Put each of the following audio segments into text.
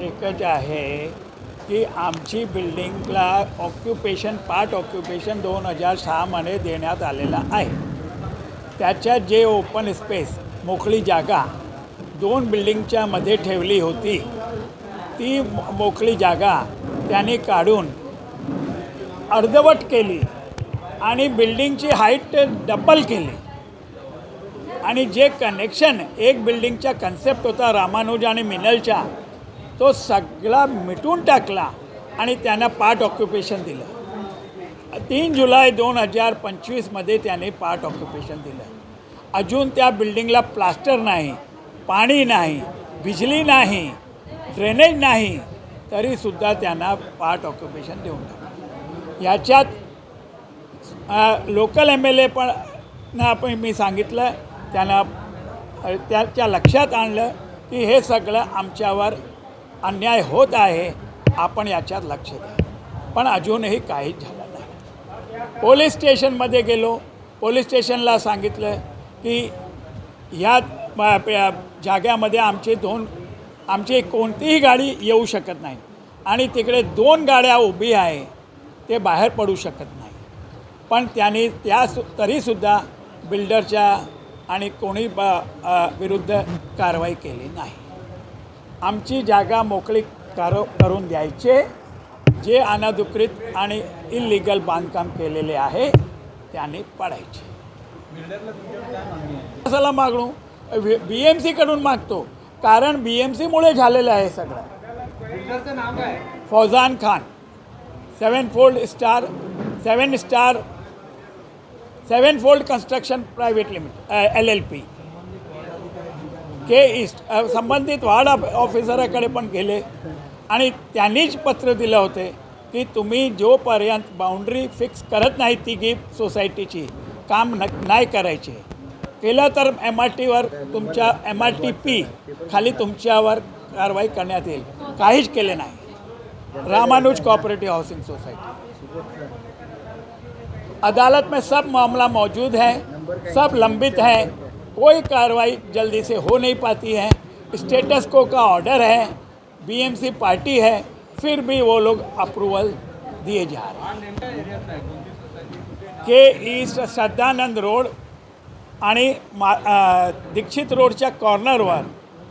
एकच आहे की आमची बिल्डिंगला ऑक्युपेशन पार्ट ऑक्युपेशन दोन हजार सहामध्ये देण्यात आलेलं आहे. त्याच्यात जे ओपन स्पेस मोकळी जागा दोन बिल्डिंगच्या मध्ये ठेवली होती ती मोकळी जागा त्यांनी काढून अर्धवट केली आणि बिल्डिंगची हाईट डबल केली. आणि जे कनेक्शन एक बिल्डिंगचा कन्सेप्ट होता रामानुज आणि मिनलच्या तो सगळा मिटून टाकला आणि त्यांना पार्ट ऑक्युपेशन दिलं. तीन जुलै दोन हजार पंचवीसमध्ये त्याने पार्ट ऑक्युपेशन दिलं. अजून त्या बिल्डिंगला प्लास्टर नाही पाणी नाही बिजली नाही ड्रेनेज नाही तरीसुद्धा त्यांना पार्ट ऑक्युपेशन देऊन टाकलं. याच्यात लोकल एम एल ए पण ना पण मी सांगितलं त्यांना त्याच्या लक्षात आणलं की हे सगळं आमच्यावर अन्याय होत आहे आपण याच्यात लक्ष द्या. पण अजूनही काहीच झालं नाही. पोलीस स्टेशनमध्ये गेलो. पोलीस स्टेशनला सांगितलं की ह्या प- जाग्यामध्ये आमचे दोन आमची कोणतीही गाडी येऊ शकत नाही. आणि तिकडे दोन गाड्या उभी आहे ते बाहेर पडू शकत नाही. पण त्यांनी त्या सु तरीसुद्धा बिल्डरच्या आणि कोणी ब विरुद्ध कारवाई केली नाही. आमची जागा मोकळी कार करून द्यायचे. जे अनधिकृत आणि इलिगल बांधकाम केलेले आहे त्यांनी पाडायचे. कशाला मागणू? बी एम सीकडून मागतो. कारण बी एम सीमुळे झालेलं आहे सगळं. Fauzan Khan. Seven fold star seven star seven fold construction private limited L L P K east संबंधित वार्ड ऑफ- ऑफिसराकडे पण गेले. आणि त्यांनीच पत्र दिलं होते की तुम्ही जोपर्यंत बाउंड्री फिक्स करत नाही ती गिफ्ट सोसायटीची काम न नाही करायचे. केलं तर एम आर टीवर तुमच्या एम आर टी पी खाली तुमच्यावर कारवाई करण्यात येईल. काहीच केले नाही. रामानुज कोऑपरेटिव हाउसिंग सोसाइटी अदालत में सब मामला मौजूद है सब लंबित है कोई कार्रवाई जल्दी से हो नहीं पाती है। स्टेटस को का ऑर्डर है। बीएमसी पार्टी है। फिर भी वो लोग अप्रूवल दिए जा रहे हैं। के ईस्ट श्रद्धानंद रोड आणि मा दीक्षित रोडच्या कॉर्नरवर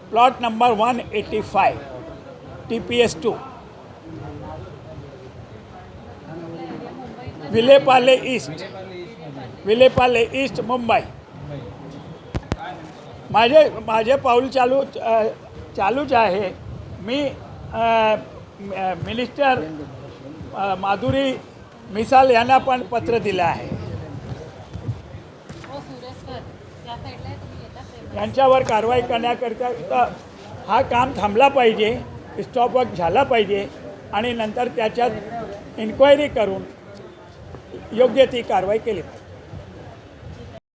plot number one eighty five T P S two Vile Parle east Vile Parle east Mumbai. माझे माझे पाऊल चालू चालूच आहे. मी मिनिस्टर माधुरी मिसाल यांना पण पत्र दिलं आहे. हो. यांच्यावर कारवाई करण्याकरिता हा काम थांबला पाहिजे स्टॉपवर्क झाला पाहिजे आणि नंतर त्याच्यात इन्क्वायरी करून योग्य ती कारवाई केली. पाहिजे